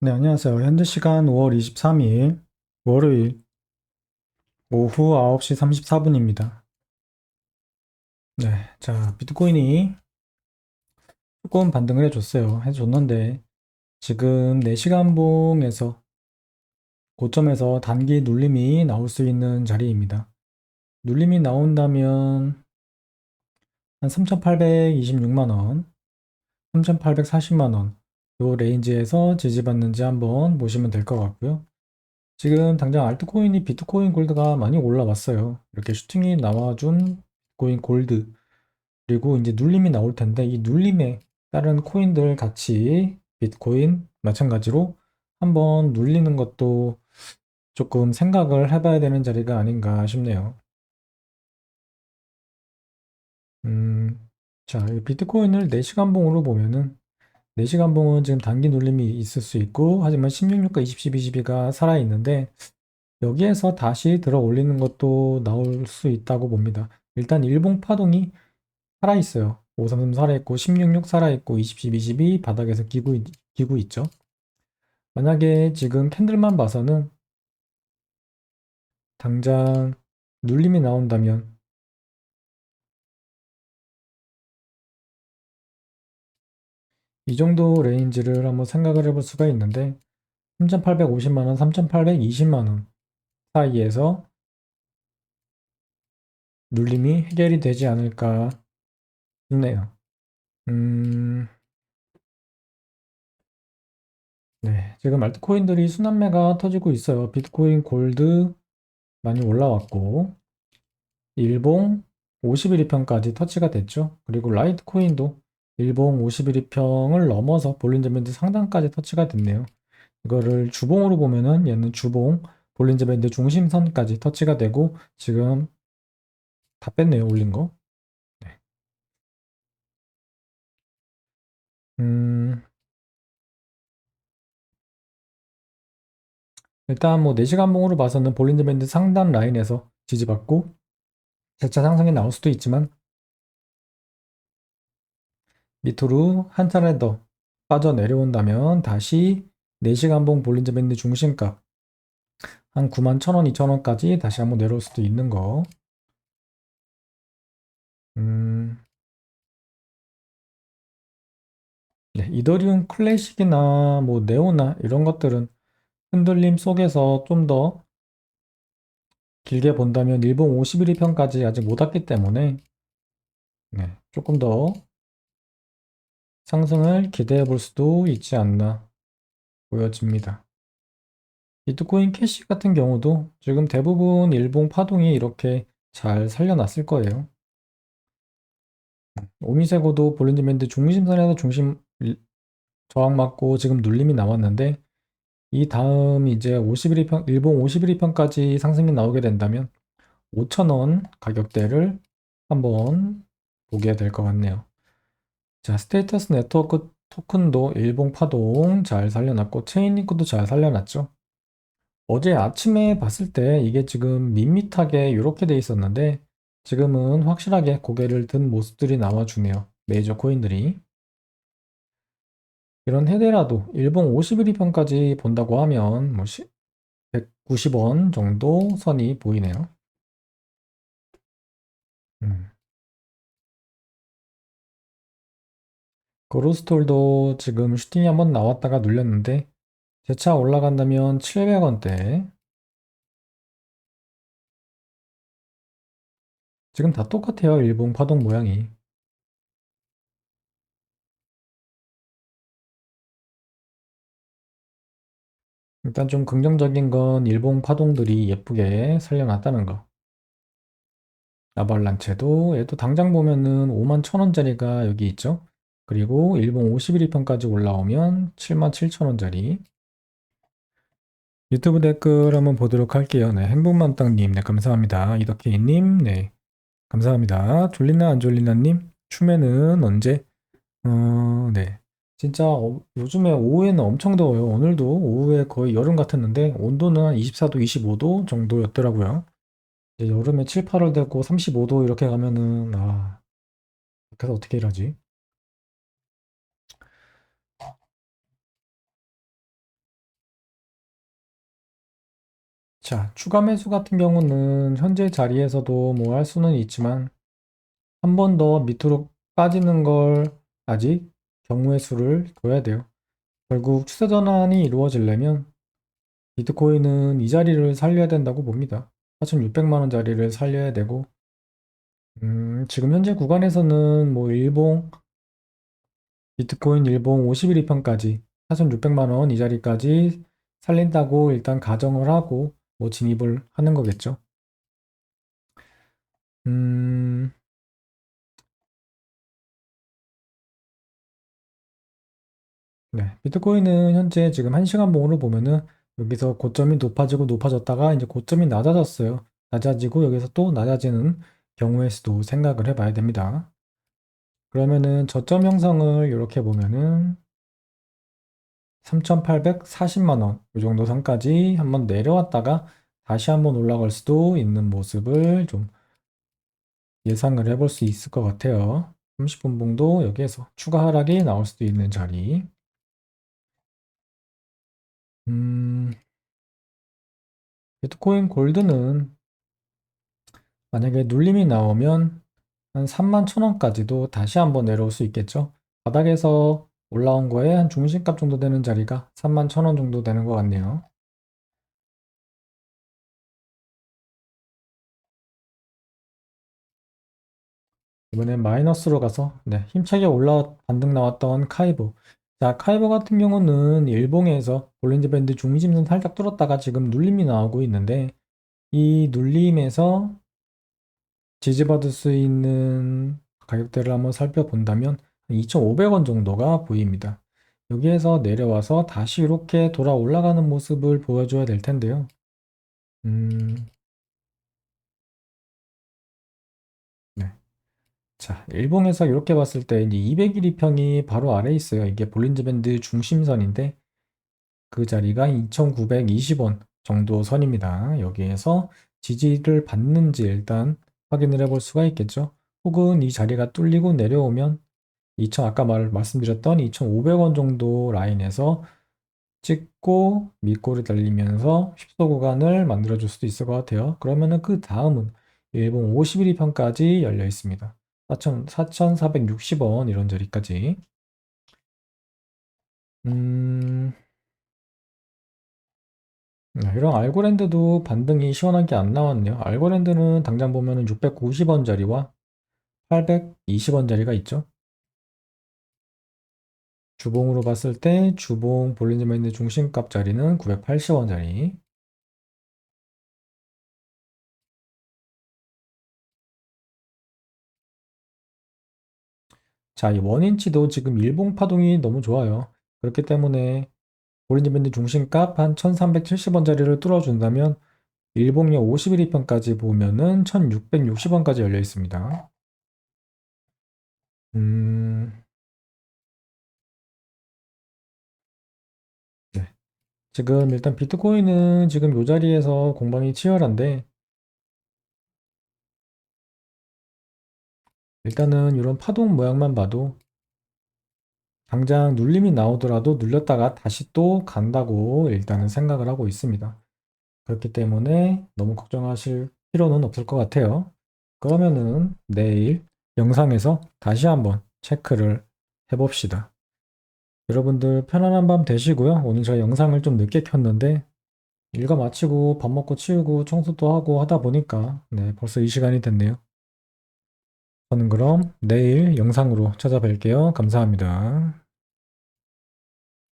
네, 안녕하세요. 현재 시간 5월 23일 월요일 오후 9시 34분입니다. 네, 자, 비트코인이 조금 반등을 해줬어요. 해줬는데 지금 4시간 봉에서 고점에서 단기 눌림이 나올 수 있는 자리입니다. 눌림이 나온다면 한 3,826만 원, 3,840만 원, 요 레인지에서 지지받는지 한번 보시면 될 것 같고요. 지금 당장 알트코인이 비트코인 골드가 많이 올라왔어요. 이렇게 슈팅이 나와준 비트코인 골드. 그리고 이제 눌림이 나올 텐데 이 눌림에 다른 코인들 같이 비트코인 마찬가지로 한번 눌리는 것도 조금 생각을 해봐야 되는 자리가 아닌가 싶네요. 음, 자, 이 비트코인을 4시간 봉으로 보면은 4시간 봉은 지금 단기 눌림이 있을 수 있고 하지만 16.6과 20, 12, 12가 살아있는데 여기에서 다시 들어 올리는 것도 나올 수 있다고 봅니다. 일단 일봉 파동이 살아있어요. 533 살아있고 166 살아있고 20, 22 바닥에서 기고, 기고 있죠. 만약에 지금 캔들만 봐서는 당장 눌림이 나온다면 이 정도 레인지를 한번 생각을 해볼 수가 있는데 3,850만원, 3,820만원 사이에서 눌림이 해결이 되지 않을까 싶네요. 음, 네. 지금 알트코인들이 순환매가 터지고 있어요. 비트코인 골드 많이 올라왔고, 일봉 50일 이평까지 터치가 됐죠. 그리고 라이트코인도 일봉 50일 이평을 넘어서 볼린저 밴드 상단까지 터치가 됐네요. 이거를 주봉으로 보면은 얘는 주봉 볼린저 밴드 중심선까지 터치가 되고 지금 다 뺐네요. 올린 거. 네. 음, 일단 뭐 4시간 봉으로 봐서는 볼린저 밴드 상단 라인에서 지지받고 재차 상승이 나올 수도 있지만 밑으로 한 차례 더 빠져 내려온다면 다시 4시간 봉 볼린저 밴드 중심값 한 9만 1,000원, 2,000원까지 다시 한번 내려올 수도 있는 거. 음, 네, 이더리움 클래식이나 뭐 네오나 이런 것들은 흔들림 속에서 좀 더 길게 본다면 일봉 51일 편까지 아직 못 왔기 때문에 네, 조금 더 상승을 기대해 볼 수도 있지 않나 보여집니다. 비트코인 캐시 같은 경우도 지금 대부분 일봉 파동이 이렇게 잘 살려놨을 거예요. 오미세고도 볼린저밴드 중심선에서 중심 저항 맞고 지금 눌림이 나왔는데 이 다음 이제 51편 일봉 51편까지 상승이 나오게 된다면 5,000원 가격대를 한번 보게 될 것 같네요. 자, 스테이터스 네트워크 토큰도 일봉 파동 잘 살려놨고 체인링크도 잘 살려놨죠. 어제 아침에 봤을 때 이게 지금 밋밋하게 이렇게 돼 있었는데 지금은 확실하게 고개를 든 모습들이 나와주네요. 메이저 코인들이. 이런 헤데라도 일봉 51위편까지 본다고 하면 뭐 190원 정도 선이 보이네요. 음. 그로스톨도 지금 슈팅이 한번 나왔다가 눌렸는데 재차 올라간다면 700원대 지금 다 똑같아요. 일봉 파동 모양이. 일단 좀 긍정적인 건 일봉 파동들이 예쁘게 살려놨다는 거. 아발란체도 얘도 당장 보면은 5만 1천원짜리가 여기 있죠. 그리고 일봉 51위편까지 올라오면 7만 7천원짜리. 유튜브 댓글 한번 보도록 할게요. 네, 행복만땅님, 네, 감사합니다. 이덕혜님, 네, 감사합니다. 졸리나 안 졸리나님, 춤에는 언제? 어, 네. 진짜 어, 요즘에 오후에는 엄청 더워요. 오늘도 오후에 거의 여름 같았는데 온도는 한 24도, 25도 정도였더라고요. 이제 여름에 7, 8월 되고 35도 이렇게 가면은 아, 그래서 어떻게 일하지? 자, 추가 매수 같은 경우는 현재 자리에서도 뭐 할 수는 있지만 한 번 더 밑으로 빠지는 걸 아직 경우의 수를 둬야 돼요. 결국 추세 전환이 이루어지려면 비트코인은 이 자리를 살려야 된다고 봅니다. 4,600만 원 자리를 살려야 되고 음, 지금 현재 구간에서는 뭐 일봉 비트코인 일봉 51일 편까지 4,600만 원 이 자리까지 살린다고 일단 가정을 하고 뭐 진입을 하는 거겠죠. 음, 네. 비트코인은 현재 지금 1시간 봉으로 보면은 여기서 고점이 높아지고 높아졌다가 이제 고점이 낮아졌어요. 낮아지고 여기서 또 낮아지는 경우의 수도 생각을 해봐야 됩니다. 그러면은 저점 형성을 이렇게 보면은 3,840만 원, 이 정도 선까지 한번 내려왔다가 다시 한번 올라갈 수도 있는 모습을 좀 예상을 해볼 수 있을 것 같아요. 30분 봉도 여기에서 추가 하락이 나올 수도 있는 자리. 음, 비트코인 골드는 만약에 눌림이 나오면 한 3만 천 원까지도 다시 한번 내려올 수 있겠죠. 바닥에서 올라온 거에 한 중심값 정도 되는 자리가 3만 천원 정도 되는 것 같네요. 이번엔 마이너스로 가서 네, 힘차게 올라 반등 나왔던 카이브. 자, 카이브 같은 경우는 일봉에서 볼린저 밴드 중심선 살짝 뚫었다가 지금 눌림이 나오고 있는데 이 눌림에서 지지받을 수 있는 가격대를 한번 살펴본다면 2,500원 정도가 보입니다. 여기에서 내려와서 다시 이렇게 돌아 올라가는 모습을 보여줘야 될 텐데요. 음, 네. 자, 일봉에서 이렇게 봤을 때 이제 200일 이평이 바로 아래에 있어요. 이게 볼린저 밴드 중심선인데 그 자리가 2,920원 정도 선입니다. 여기에서 지지를 받는지 일단 확인을 해볼 수가 있겠죠. 혹은 이 자리가 뚫리고 내려오면 2,000 아까 말 말씀드렸던 2,500원 정도 라인에서 찍고 밑골을 달리면서 휩소 구간을 만들어 줄 수도 있을 것 같아요. 그러면은 그 다음은 일본 51일 편까지 열려 있습니다. 4,000, 4,460원 이런 자리까지. 음, 네, 이런 알고랜드도 반등이 시원하게 안 나왔네요. 알고랜드는 당장 보면은 690원짜리와 820원짜리가 있죠. 주봉으로 봤을 때 주봉 볼린저 밴드 중심값 자리는 980원짜리. 자, 이 원인치도 지금 일봉 파동이 너무 좋아요. 그렇기 때문에 볼린저 밴드 중심값 한 1370원짜리를 뚫어준다면 일봉력 51일편까지 보면은 1660원까지 열려 있습니다. 음, 지금 일단 비트코인은 지금 이 자리에서 공방이 치열한데 일단은 이런 파동 모양만 봐도 당장 눌림이 나오더라도 눌렸다가 다시 또 간다고 일단은 생각을 하고 있습니다. 그렇기 때문에 너무 걱정하실 필요는 없을 것 같아요. 그러면은 내일 영상에서 다시 한번 체크를 해봅시다. 여러분들 편안한 밤 되시고요. 오늘 제가 영상을 좀 늦게 켰는데 일과 마치고 밥 먹고 치우고 청소도 하고 하다 보니까 네, 벌써 이 시간이 됐네요. 저는 그럼 내일 영상으로 찾아뵐게요. 감사합니다.